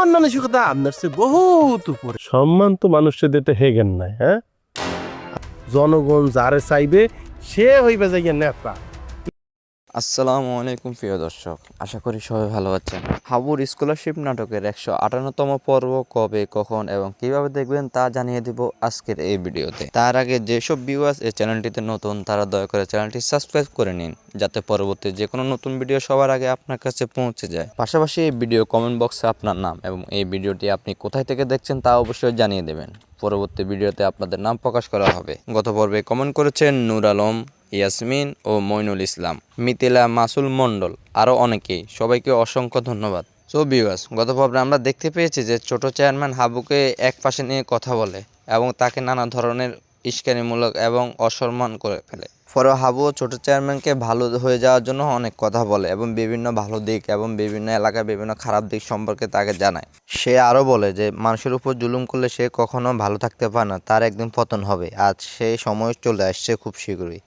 মন মানসিকতা আপনার চেয়ে বহুত উপরে। সম্মান তো মানুষের দিতে হেগেন নাই হ্যাঁ? জনগণ যারে চাইবে সে হইবে যাইয়া নেতা। আসসালামু আলাইকুম, প্রিয় দর্শক। আশা করি সবাই ভালো আছেন। হাবুর স্কলারশিপ নাটকের একশো আটান্নতম পর্ব কবে, কখন এবং কীভাবে দেখবেন তা জানিয়ে দিব আজকের এই ভিডিওতে। তার আগে যেসব ভিউয়ার্স এই চ্যানেলটিতে নতুন, তারা দয়া করে চ্যানেলটি সাবস্ক্রাইব করে নিন, যাতে পরবর্তী যে কোনো নতুন ভিডিও সবার আগে আপনার কাছে পৌঁছে যায়। পাশাপাশি এই ভিডিও কমেন্ট বক্সে আপনার নাম এবং এই ভিডিওটি আপনি কোথায় থেকে দেখছেন তা অবশ্যই জানিয়ে দেবেন। পরবর্তী ভিডিওতে আপনাদের নাম প্রকাশ করা হবে। গত পর্বে কমেন্ট করেছেন নূর আলম ইয়াসমিন ও মইনুল ইসলাম মিতিলা মাসুল মণ্ডল আরও অনেকেই। সবাইকে অসংখ্য ধন্যবাদ। সো বিওয়াস গত পর্বে আমরা দেখতে পেয়েছি যে ছোট চেয়ারম্যান হাবুকে এক পাশে নিয়ে কথা বলে এবং তাকে নানা ধরনের ইস্কানিমূলক এবং অসম্মান করে ফেলে। পরে হাবু ছোট চেয়ারম্যানকে ভালো হয়ে যাওয়ার জন্য অনেক কথা বলে এবং বিভিন্ন ভালো দিক এবং বিভিন্ন এলাকায় বিভিন্ন খারাপ দিক সম্পর্কে তাকে জানায়। সে আরও বলে যে, মানুষের উপর জুলুম করলে সে কখনো ভালো থাকতে পারে না, তার একদিন পতন হবে। আজ সেই সময় চলে আসছে খুব শীঘ্রই।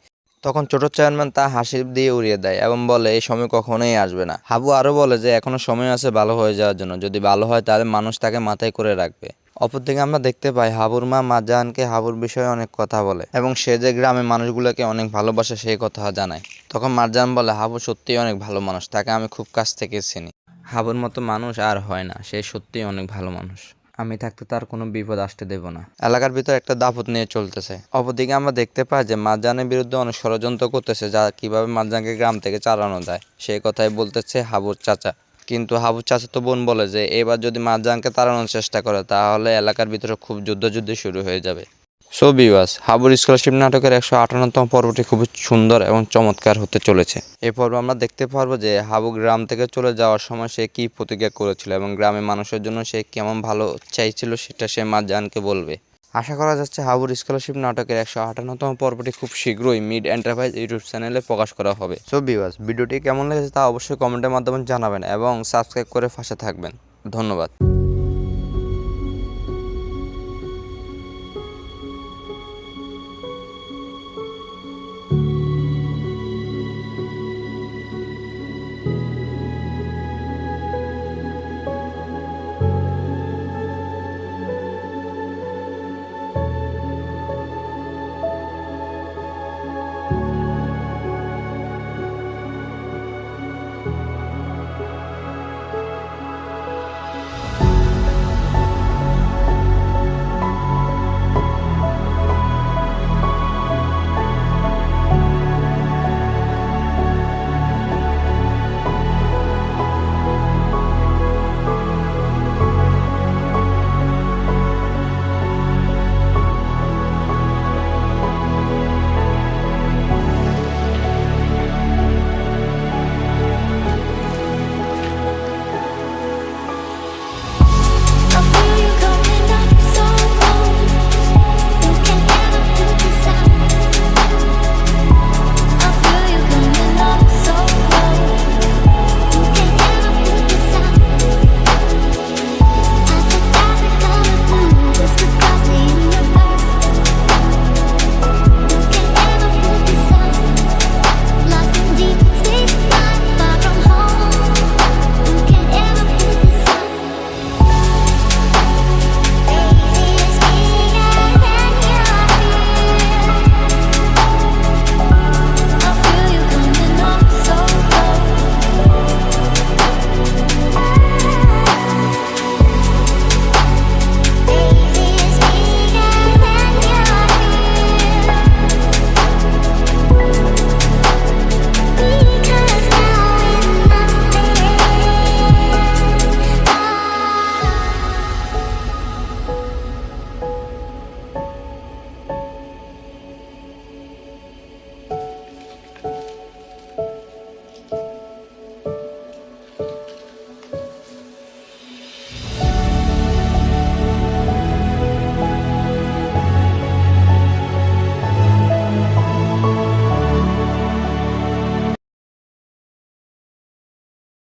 তখন ছোট চেয়ারম্যান তা হাসি দিয়ে উড়িয়ে দেয় এবং বলে, এই সময় কখনোই আসবে না। হাবু আরও বলে যে, এখনও সময় আছে ভালো হয়ে যাওয়ার জন্য। যদি ভালো হয় তাহলে মানুষ তাকে মাথায় করে রাখবে। অপরদিকে আমরা দেখতে পাই, হাবুর মা মাজাহানকে হাবুর বিষয়ে অনেক কথা বলে এবং সে যে গ্রামের মানুষগুলোকে অনেক ভালোবাসে সেই কথা জানায়। তখন মারজান বলে, হাবু সত্যিই অনেক ভালো মানুষ, তাকে আমি খুব কাছ থেকে চিনি। হাবুর মতো মানুষ আর হয় না, সে সত্যিই অনেক ভালো মানুষ। আমি থাকতে তার কোনো বিপদ আসতে দেব না। এলাকার ভিতর একটা দাপট নিয়ে চলতেছে। অপরদিকে আমরা দেখতে পাই যে মাজানের বিরুদ্ধে অনেক ষড়যন্ত্র করতেছে, যা কীভাবে মাজানকে গ্রাম থেকে চালানো যায়। সেই কথাই বলতেছে হাবুর চাচা। কিন্তু হাবু চাচা তো বোন বলে যে, এবার যদি মাজানকে তাড়ানোর চেষ্টা করে, তাহলে এলাকার ভিতরে খুব যুদ্ধ যুদ্ধ শুরু হয়ে যাবে। সো বিওয়াস হাবুর স্কলারশিপ নাটকের একশো আটান্নতম পর্বটি খুবই সুন্দর এবং চমৎকার হতে চলেছে। এই পর্ব আমরা দেখতে পারব যে হাবু গ্রাম থেকে চলে যাওয়ার সময় সে কী প্রতিজ্ঞা করেছিল এবং গ্রামের মানুষের জন্য সে কেমন ভালো চাইছিল সেটা সে মা জানকে বলবে। আশা করা যাচ্ছে হাবুর স্কলারশিপ নাটকের একশো আটান্নতম পর্বটি খুব শীঘ্রই মিড এন্টারপ্রাইজ ইউটিউব চ্যানেলে প্রকাশ করা হবে। সো বিওয়াস ভিডিওটি কেমন লেগেছে তা অবশ্যই কমেন্টের মাধ্যমে জানাবেন এবং সাবস্ক্রাইব করে পাশে থাকবেন। ধন্যবাদ।